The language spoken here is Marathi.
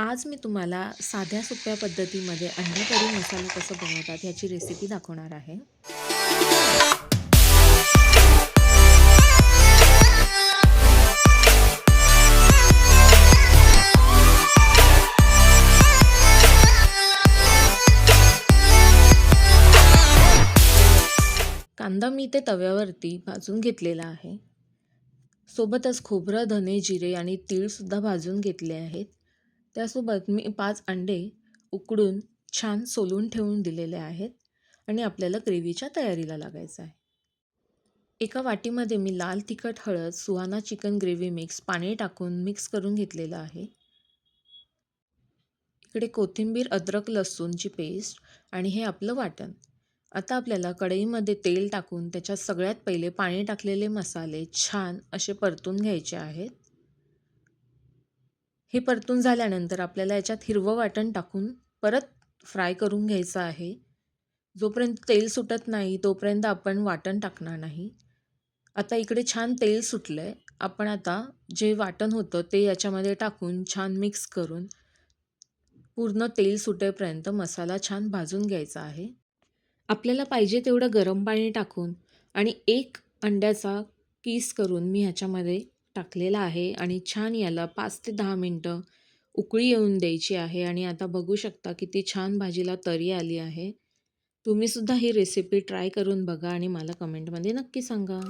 आज मी तुम्हाला साध्या सोप्या पद्धतीमध्ये अंडा करी मसाला कसं बनवतात ह्याची रेसिपी दाखवणार आहे. कांदा मी ते तव्यावरती भाजून घेतलेला आहे. सोबतच खोबरं धने जिरे आणि तीळसुद्धा भाजून घेतले आहेत. त्यासोबत मी पाच अंडे उकडून छान सोलून ठेवून दिलेले आहेत आणि आपल्याला ग्रेव्हीच्या तयारीला लागायचं आहे. एका वाटीमध्ये मी लाल तिखट हळद सुहाना चिकन ग्रेव्ही मिक्स पाणी टाकून मिक्स करून घेतलेलं आहे. इकडे कोथिंबीर अद्रक लसूणची पेस्ट आणि हे आपलं वाटण. आता आपल्याला कढईमध्ये तेल टाकून त्याच्यात सगळ्यात पहिले पाणी टाकलेले मसाले छान असे परतून घ्यायचे आहेत. हे परतून झाल्यानंतर आपल्याला याच्यात हिरवं वाटण टाकून परत फ्राय करून घ्यायचं आहे. जोपर्यंत तेल सुटत नाही तोपर्यंत आपण वाटण टाकणार नाही. आता इकडे छान तेल सुटलं आहे आपण आता जे वाटण होतं ते याच्यामध्ये टाकून छान मिक्स करून पूर्ण तेल सुटेपर्यंत मसाला छान भाजून घ्यायचा आहे. आपल्याला पाहिजे तेवढं गरम पाणी टाकून आणि एक अंड्याचा किस करून मी ह्याच्यामध्ये टाकलेला आहे आणि छान याला पाच ते दहा मिनटं उकळी येऊन द्यायची आहे आणि आता बघू शकता किती छान भाजीला तरी आली आहे. तुम्हीसुद्धा ही रेसिपी ट्राय करून बघा आणि मला कमेंटमध्ये नक्की सांगा.